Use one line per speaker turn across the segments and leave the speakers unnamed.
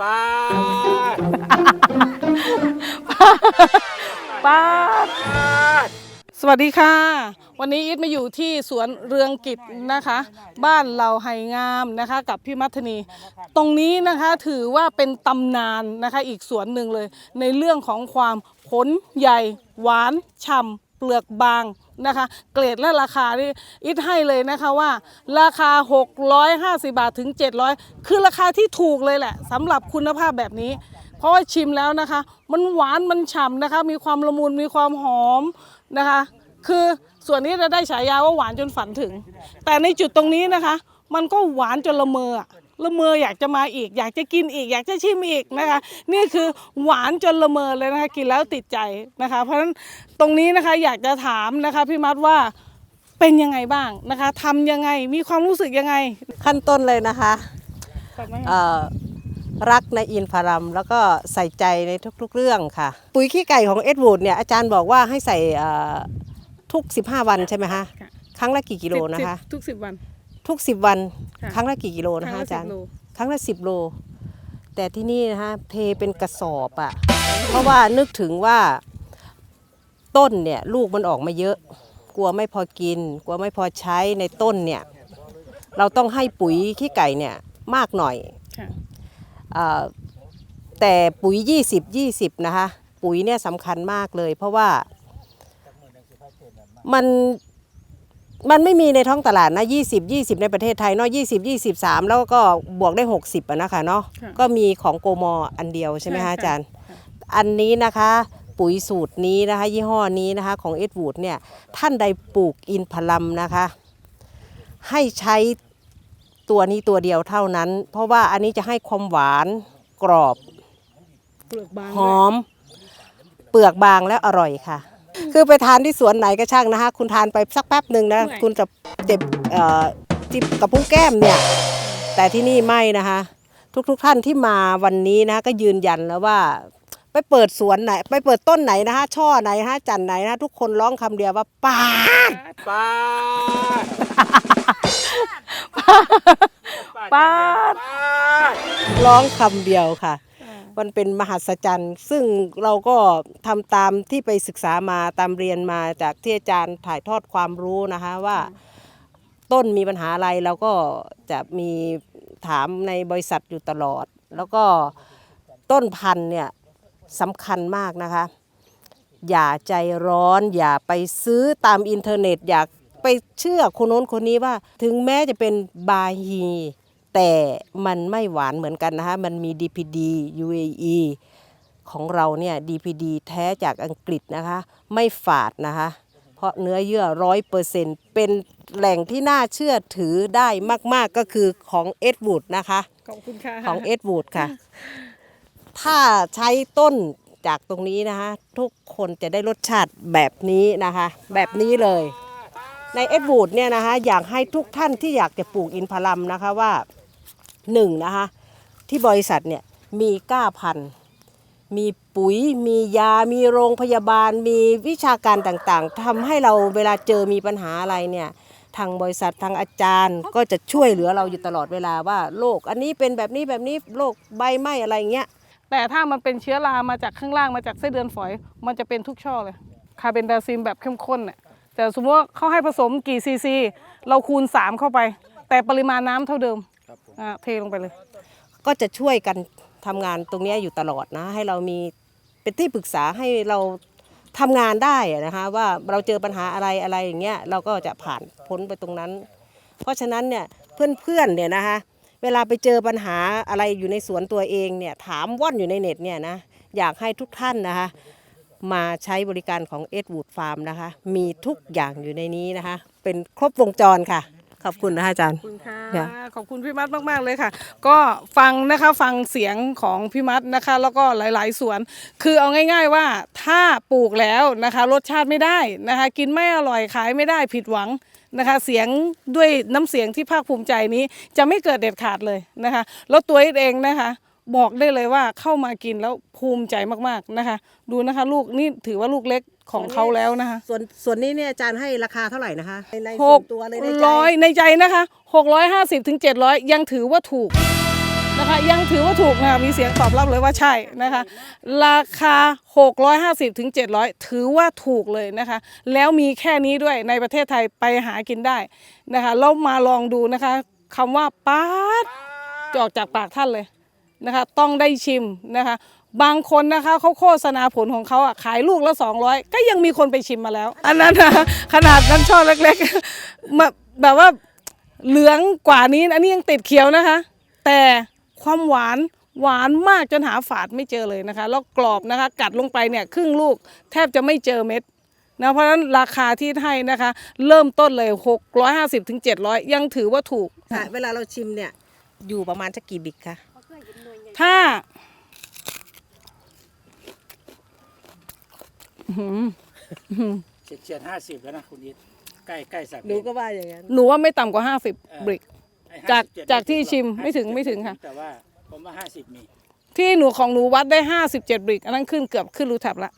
ป้าด
ป้าด
ป้าด
สวัสดีค่ะ วันนี้อิทมาอยู่ที่สวนเรืองกิจนะคะ บ้านเหล่าไห่งามนะคะ กับพี่มัทนี ตรงนี้นะคะถือว่าเป็นตำนานนะคะ อีกสวนหนึ่งเลย ในเรื่องของความผลใหญ่ หวานฉ่ำเปลือกบาง นะคะ เกรดและราคานี่อิทให้เลยนะคะว่า ราคา 650 บาทถึง 700 คือราคาที่ถูกเลยแหละสำหรับคุณภาพแบบนี้ เพราะว่าชิมแล้วนะคะ มันหวานมันฉ่ำนะคะ มีความละมุนมีความหอมนะคะ คือส่วนนี้จะได้ฉายาว่าหวานจนฝันถึง แต่ในจุดตรงนี้นะคะ มันก็หวานจนละเมออะละเมออยากจะมาอีก อยากจะกินอีก อยากจะชิมอีกนะคะ นี่คือหวานจนละเมอเลยนะคะ กินแล้วติดใจนะคะ เพราะฉะนั้นตรงนี้นะคะอยากจะถามนะคะพี่มัดว่าเป็นยังไงบ้างนะคะทำยังไงมีความรู้สึกยังไง
ขั้นต้นเลยนะคะเอ่อรักในอินทรัมแล้วก็ใส่ใจในทุกๆเรื่องค่ะ ปุ๋ยขี้ไก่ของเอ็ดวูดเนี่ยอาจารย์บอกว่าให้ใส่เอ่อทุก 15 วันใช่ไหมคะ
ค่ะ
ครั้งละกี่กิโลนะคะ
สิบทุกสิบวัน
ทุก10วัน
ค่ะ
ครั้งละกี่กิโลนะ
ครั้
คะ
งละ
อาจารย์
10โล
ครั้งละ10โล แต่ที่นี่นะคะเทเป็นกระสอบอะ่ะเพราะว่านึกถึงว่าต้นเนี่ยลูกมันออกมาเยอะ กลัวไม่พอกิน กลัวไม่พอใช้ในต้นเนี่ยเราต้องให้ปุ๋ยขี้ไก่เนี่ยมากหน่อย
ค่ะ
อ่าแต่ปุ๋ย 20 20 นะคะ ปุ๋ยเนี่ยสำคัญมากเลย เพราะว่ามัน มันไม่มีในท้องตลาดนะ 20 20 ในประเทศไทยเนาะ20 23 แล้วก็บวกได้ 60อะนะคะเนาะ
ค่ะ
ก็มีของโกมออันเดียวใช่ไหม
ใช่
คะ
ค่ะ
อาจารย์ อันนี้นะคะ ปุ๋ยสูตรนี้นะคะ ยี่ห้อนี้นะคะ ของเอ็ดวูดเนี่ย ท่านใดปลูกอินพลัมนะคะ ให้ใช้ตัวนี้ตัวเดียวเท่านั้น เพราะว่าอันนี้จะให้ความหวานกรอบ
เปลือกบาง
หอม เปลือกบางและอร่อยค่ะ คือไปทานที่สวนไหนก็ช่างนะคะ คุณทานไปสักแป๊บหนึ่งนะ คุณจะเจ็บเอ่อจิบกับพุ้งแก้มเนี่ย แต่ที่นี่ไม่นะคะ ทุกๆทท่านที่มาวันนี้นะคะก็ยืนยันแล้วว่า ไปเปิดสวนไหน ไปเปิดต้นไหนนะคะ ช่อไหนนะคะจันไหนนะคะทุกคนร้องคำเดียวว่าป้าด
ป้าด
ป้าด
ป้าด
ร้องคำเดียวค่ะ มันเป็นมหัศจรรย์ ซึ่งเราก็ทำตามที่ไปศึกษามาตามเรียนมาจากที่อาจารย์ถ่ายทอดความรู้นะคะว่าต้นมีปัญหาอะไรเราก็จะมีถามในบริษัทอยู่ตลอด แล้วก็ต้นพันธุ์เนี่ยสำคัญมากนะคะ อย่าใจร้อน อย่าไปซื้อตามอินเทอร์เน็ต อย่าไปเชื่อคนโน้นคนนี้ว่า ถึงแม้จะเป็นบาฮี แต่มันไม่หวานเหมือนกันนะคะมันมี DPD UAE ของเราเนี่ย DPD แท้จากอังกฤษนะคะ ไม่ฝาดนะคะ เพราะเนื้อเยื่อร้อยเปอร์เซ็นเป็นแหล่งที่น่าเชื่อถือได้มาก ๆ ก็คือของเอ็ดวูดนะคะ
ขอบคุณค่ะ
ของเอ็ดวูดค่ะ ถ้าใช้ต้นจากตรงนี้นะคะ ทุกคนจะได้รสชาติแบบนี้นะคะ แบบนี้เลย ในเอ็ดวูดเนี่ยนะคะ อยากให้ทุกท่านที่อยากจะปลูกอินทผลัมนะคะว่า หนึ่งนะคะ ที่บริษัทเนี่ยมีก้าพันธ์มีปุ๋ย มียา มีโรงพยาบาล มีวิชาการต่างๆทำให้เราเวลาเจอมีปัญหาอะไรเนี่ยทางบริษัททางอาจารย์ก็จะช่วยเหลือเราอยู่ตลอดเวลาว่าโรคอันนี้เป็นแบบนี้แบบนี้โรคใบไหม้อะไรเงี้ย
แต่ถ้ามันเป็นเชื้อรามาจากข้างล่างมาจากไส้เดือนฝอย มันจะเป็นทุกช่อเลยคาร์เบนไดซิมแบบเข้มข้นเนี่ยแต่สมมติว่าเขาให้ผสมกี่ซีซี เราคูณ 3 เข้าไป แต่ปริมาณน้ำเท่าเดิม เทลงไปเลย
ก็จะช่วยกันทำงานตรงนี้อยู่ตลอดนะ ให้เรามีเป็นที่ปรึกษาให้เราทำงานได้นะคะว่าเราเจอปัญหาอะไรอะไรอย่างเงี้ยเราก็จะผ่านพ้นไปตรงนั้น เพราะฉะนั้นเนี่ยเพื่อนๆเนี่ยนะคะเวลาไปเจอปัญหาอะไรอยู่ในสวนตัวเองเนี่ยถามว่อนอยู่ในเน็ตเนี่ยนะอยากให้ทุกท่านนะคะมาใช้บริการของเอ็ดวูดฟาร์มนะคะ มีทุกอย่างอยู่ในนี้นะคะ เป็นครบวงจรค่ะ ขอบคุณนะคะอาจารย์
ขอบคุณค่ะ
ค่ะ
ขอบคุณพี่มัดมากๆเลยค่ะ ก็ฟังนะคะฟังเสียงของพี่มัดนะคะ แล้วก็หลาย ๆ สวน คือเอาง่าย ๆว่าถ้าปลูกแล้วนะคะ รสชาติไม่ได้นะคะ กินไม่อร่อยขายไม่ได้ผิดหวังนะคะ เสียงด้วยน้ำเสียงที่ภาคภูมิใจนี้จะไม่เกิดเด็ดขาดเลยนะคะ แล้วตัวเองนะคะ บอกได้เลยว่าเข้ามากินแล้วภูมิใจมากๆนะคะ ดูนะคะ ลูกนี่ถือว่าลูกเล็กของเขาแล้วนะคะ
ส่วนส่วนนี้เนี่ยอาจารย์ให้ราคาเท่าไหร่นะคะในใน
ห
ส่ว
ก
นตัวเลยในใจ
ร้อยในใจนะคะหกร้อยห้าสิบถึงเจ็ดร้อยยังถือว่าถูกนะคะยังถือว่าถูกนะคะมีเสียงตอบรับเลยว่าใช่นะคะ ราคา 650ถึง700 ถือว่าถูกเลยนะคะ แล้วมีแค่นี้ด้วยในประเทศไทยไปหากินได้นะคะแล้วมาลองดูนะคะคำว่าป๊าดจะออกจากปากท่านเลย นะคะต้องได้ชิมนะคะ บางคนนะคะเขาโฆษณาผลของเขาอะขายลูกละ 200 ก็ยังมีคนไปชิมมาแล้ว อันนั้นนะขนาดนั้นช่อเล็กๆมาแบบว่าเหลืองกว่านี้อันนี้ยังติดเขียวนะคะ แต่ความหวานหวานมากจนหาฝาดไม่เจอเลยนะคะ แล้วกรอบนะคะ กัดลงไปเนี่ยครึ่งลูกแทบจะไม่เจอเม็ดนะเพราะฉะนั้นราคาที่ให้นะคะ เริ่มต้นเลย 650ถึง700 ยังถือว่าถูก
ค่ะเวลาเราชิมเนี่ยอยู่ประมาณสักกี่บิกคะ
ถ้าอื้อหือ
เฉียดเฉียดห้าสิบแล้วนะคุณยิดใกล้ใกล้สัก
หนูก็ว่าอย่างนั้น
หนูว่าไม่ต่ำกว่า50บริก
ไอ้
จาก
57
จากที่ชิม
57
ไม่ถึงไม่ถึงค่ะ
แต่ว่าผมว่าห้าสิบมี
ที่หนูของหนูวัดได้57บริก อันนั้นขึ้นเกือบขึ้นรูแท็บละ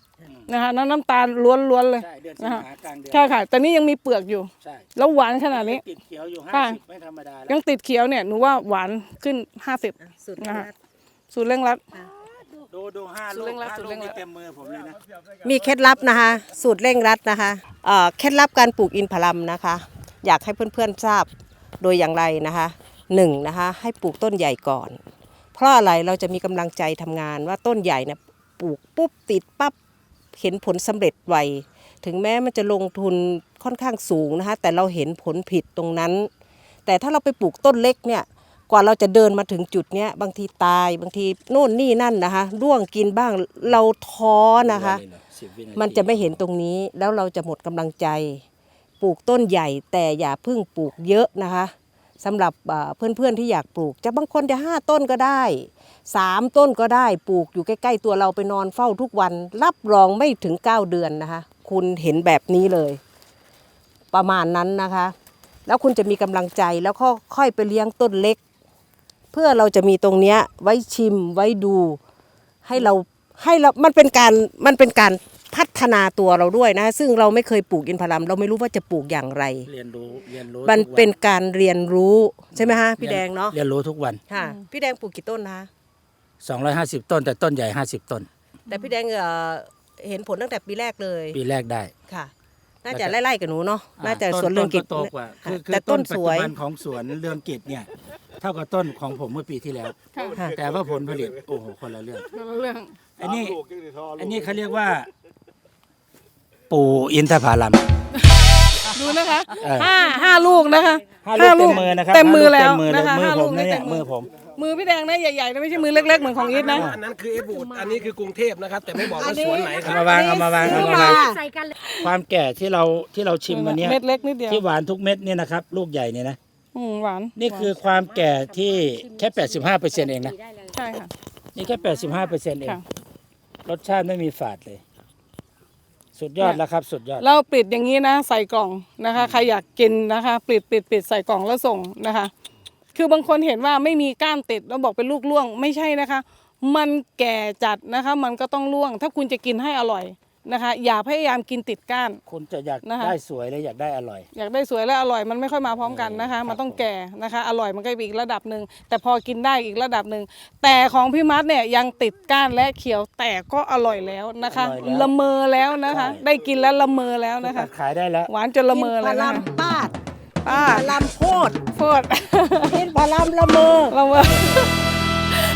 นะคะน้ำน้ำตาลล้วนๆเลย
ใช่เดือนสิง
นะคะ
หากลางเดือน
ใช่ค่ะ แต่นี่ยังมีเปลือกอยู่
ใช่
แล้วหวานขนาดนี้
ติดเขียวอยู่ห้า
ค่ะ
สิบไม่ธรรมดาแล้ว
ยังติดเขียวเนี่ยหนูว่าหวานขึ้น50
สุด
นะคะ
นะ
สูตรเร่งรัด
ดูดูห้า
สู
ลู
ตร
ก
เร่งรัด
ห้า
สูตร
ลู
เร่
ก
งรัด
นี่เต็มมือผมเลยนะ
มีเคล็ดลับนะคะ สูตรเร่งรัดนะคะเอ่อเคล็ดลับการปลูกอินทผลัมนะคะ อยากให้เพื่อนๆทราบโดยอย่างไรนะคะหนึ่งนะคะ ให้ปลูกต้นใหญ่ก่อน เพราะอะไรเราจะมีกำลังใจทำงานว่าต้นใหญ่เนี่ยปลูกปุ๊บติดปั๊บ เห็นผลสำเร็จไวถึงแม้มันจะลงทุนค่อนข้างสูงนะคะ แต่เราเห็นผลผิดตรงนั้น แต่ถ้าเราไปปลูกต้นเล็กเนี่ยกว่าเราจะเดินมาถึงจุดเนี้ยบางทีตายบางทีโน่นนี่นั่นนะคะร่วงกินบ้างเราท้อนะคะ มันจะไม่เห็นตรงนี้แล้วเราจะหมดกำลังใจ ปลูกต้นใหญ่แต่อย่าเพิ่งปลูกเยอะนะคะ สำหรับเพื่อนๆที่อยากปลูก จะบางคนจะห้าต้นก็ได้สามต้นก็ได้ปลูกอยู่ใกล้ ๆ ตัวเราไปนอนเฝ้าทุกวัน รับรองไม่ถึง 9 เดือนนะคะ คุณเห็นแบบนี้เลย ประมาณนั้นนะคะ แล้วคุณจะมีกำลังใจแล้วก็ค่อยไปเลี้ยงต้นเล็ก เพื่อเราจะมีตรงเนี้ยไว้ชิมไว้ดู ให้เราให้เรา มันเป็นการมันเป็นการ พัฒนาตัวเราด้วยนะ ซึ่งเราไม่เคยปลูกอินทผลัมเราไม่รู้ว่าจะปลูกอย่างไร
เรียนรู้เรียนรู้
มัน
ทุกวั
เป็นการเรียนรู้ใช่ไหมฮะพี่แดงเนาะ
เรียนรู้ทุกวัน
ค่ะ พี่แดงปลูกกี่ต้นนะคะ
250 ต้น แต่ต้นใหญ่ 50 ต้น
แต่พี่แดงเอ่อเห็นผลตั้งแต่ปีแรกเลย
ปีแรกได้
ค่ะ น่าจะไล่ๆกับหนูเนาะน่าจะ
อ่
สวนเรืองกิจ
ต้นโตกว่าคือคือ
แต่
ต้
ต้
น
น
ปัจ
ส
จุ
วย
บันของสวนเรืองกิจเนี่ยเท่ากับต้นของผมเมื่อปีที่แล้ว
ค่ะ
แต่ว่าผลผลิตโอ้โหคนละเรื่อง
เรื่อง
อันนี้ อันนี้เขาเรียกว่า ปู่อินทผลัม
ดูนะคะ
เออ
ห้าห้าลูกนะคะ
ห้าลูกเต็มมือนะครับ
เต็มมือแล้ว
ห้าลูกเต็มมือเลย
นะคะ
มือ
ห้า
ผ
ลู
ม
ก
นะ
นี่
เนี่
เต็
ย
มมื
มื
อ
อผม
มือพี่แดงนะใหญ่ๆนะไม่ใช่มือเล็กๆเหมือนของอีทนะ
อันนั้นคือเอบูดอันนี้คือกรุงเทพนะครับ แต่ไม่บอกว่าสวนไหนค
เอา
รับ
มาวางเอามาวางเอามาวาง
ใส่กันเลย
ความแก่ที่เราที่เราชิมวันเนี้ย
เม็ดเล็กนิดเดียว
ที่หวานทุกเม็ดเนี่ยนะครับ ลูกใหญ่เนี่ยนะ
อืมหวาน
นี่คือความแก่ที่แค่ 85เปอร์เซ็นต์เองนะ
ใช่ค่ะ
นี่แค่ 85เปอร์เซ็นต์เอง
ค่ะ
รสชาติไม่มีฝาดเลย สุดยอดแล้วครับ สุดยอด
เราปิดอย่างนี้นะ ใส่กล่องนะคะ ใครอยากกินนะคะปิดปิดปิดใส่กล่องแล้วส่งนะคะ คือบางคนเห็นว่าไม่มีก้านติดแล้วบอกเป็นลูกล่วงไม่ใช่นะคะ มันแก่จัดนะคะ มันก็ต้องล่วง ถ้าคุณจะกินให้อร่อย นะคะ อย่าพยายามกินติดก้าน
คุณจะอยาก
นะคะ
ได้สวยและอยากได้อร่อย
อยากได้สวยและอร่อยมันไม่ค่อยมาพร้อมกันนะคะ
เออ
มันต้อง
ครับผม
แก่นะคะ อร่อยมันก็อีกระดับหนึ่งแต่พอกินได้อีกระดับหนึ่งแต่ของพี่มัดเนี่ยยังติดก้านและเขียวแต่ก็อร่อยแล้วนะคะละเมอแล้วนะคะได้กินแล้วละเมอแล้วนะคะ
ตัดขายได้แล้ว
หวานจนละเมอเลย
อินทผ
นะ
ลัม
คะ
ปาด
ป้า
อินทผลัมโพด
โคตร
อินทผลัมละเมอ
ละเมอ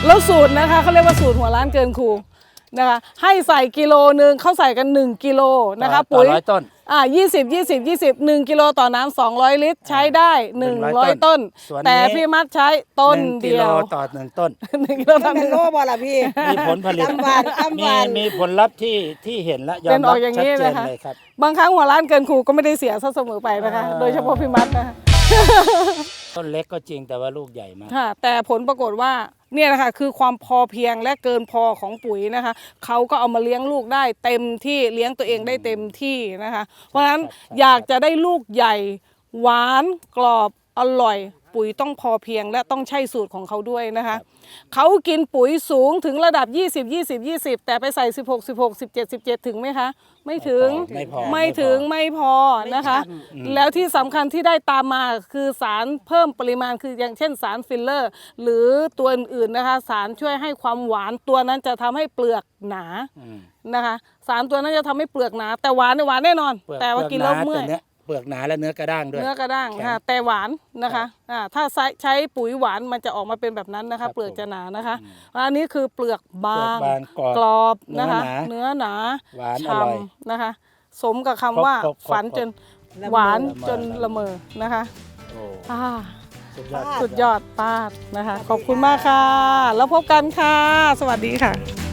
แล้วสูตรนะคะเขาเรียกว่าสูตรหัวร้านเกินครู นะคะให้ใส่กิโลหนึ่งเขาใส่กัน 1 กิโลนะคะ
ต่อ
ปุ๋ย
ร้อยต้น
อ่า20 20 20 1กิโลต่อน้ำ200ลิตรใช้ได้100ต้น
ส่วนนี้
แต่พี่มัดใช้ต้น
หงกิ
เดีย
โล
ว
ต่อหนึ่งต้น
หนึ่งกิโลต่อห
เป็
นึ่
น
ง
โลบอล่ะพี่
มีผลผลิต
คำหวานคำห
มี
วาน
มีผลลัพธ์ที่ที่เห็นและยอ
เป็
ม
นอ
รั
อบกอย่างนี้
ชัดเจน
นะคะ
เลยครับ
บางครั้งหัวร้านเกินครูก็ไม่ได้เสียซะเสมอไปนะคะ
อ่า
โดยเฉพาะพี่มัดนะคะ
ต้นเล็กก็จริงแต่ว่าลูกใหญ่มาก
ค่ะแต่ผลปรากฏว่าเนี่ยนะคะคือความพอเพียงและเกินพอของปุ๋ยนะคะเขาก็เอามาเลี้ยงลูกได้เต็มที่เลี้ยงตัวเองได้เต็มที่นะคะ เพราะฉะนั้น
ครับ
อยากจะได้ลูกใหญ่ หวานกรอบอร่อย ปุ๋ยต้องพอเพียง และต้องใช่สูตรของเขาด้วยนะคะเขากินปุ๋ยสูงถึงระดับ 20 20 20 แต่ไปใส่ 16 16 17 17 ถึงไหมคะ ไม่ถึง
ไม่พอ
ไม่ถึงไม่พอนะคะ แล้วที่สำคัญที่ได้ตามมาคือสารเพิ่มปริมาณคืออย่างเช่นสารฟิลเลอร์ หรือตัวอื่นๆนะคะ สารช่วยให้ความหวานตัวนั้นจะทำให้เปลือกหนา
อืม
นะคะ สารตัวนั้นจะทำให้เปลือกหนา แต่หวานเนี่ยหวานแน่นอน
เปลือก
แต่ว่ากินแล้ว
ป
เมื่อย
หา เปลือกหนาและเนื้อกระด้างด้วย
เนื้อกระด้าง
แข็ง
ค่ะแต่หวานนะคะอ่าถ้าใช้ใช้ปุ๋ยหวานมันจะออกมาเป็นแบบนั้นนะ
ครั
คะ
บ
เปลือกจะหนานะคะอันนี้คือเปลือกบาง
เปลือกบางกรอบ
กรอบนะคะ
เนื้
เนื้อ
อ
ห
ห
นา
นาหวานอ
ฉ่
ร่อยำ
นะคะ สมกับคำว่า
ครบครบครบ
ฝันจน
ละเมอ
หวานจน
ละ
ละ
เม
เม
อ
อนะคะ
โอ้
อ่า
สุดยอด
สุดยอดป้าดนะคะ ขอบคุณมากค่ะ แล้วพบกันค่ะ สวัสดีค่ะ